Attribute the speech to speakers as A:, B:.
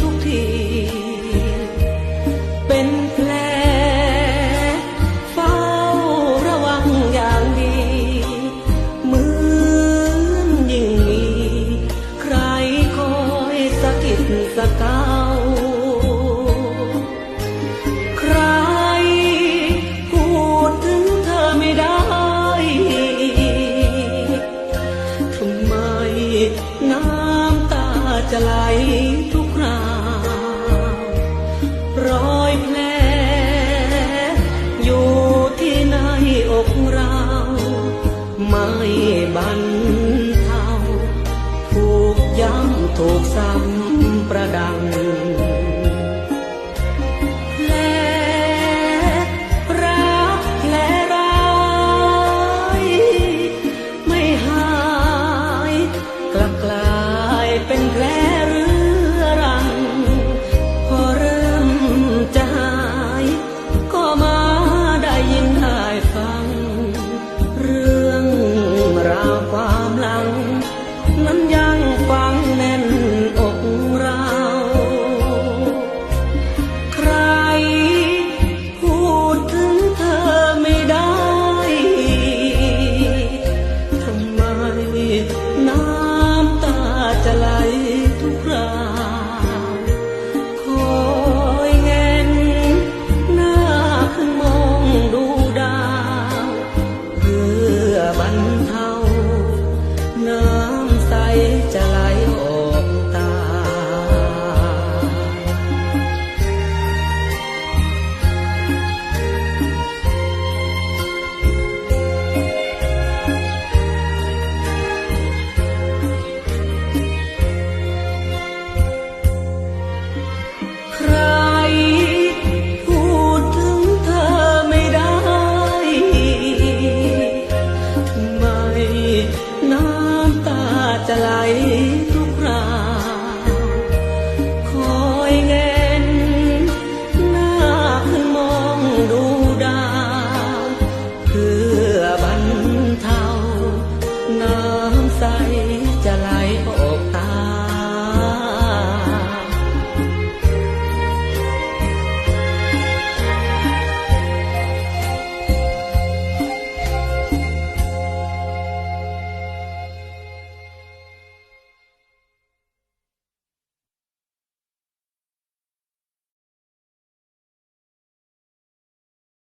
A: ทุกที เป็นแผลเฝ้าระวังอย่างดีเหมือนยิ่งมี ใครคอยสะกิดสะกาใครพูถึงเธอไม่ได้ จะไหล ถูกซ้ำ 在。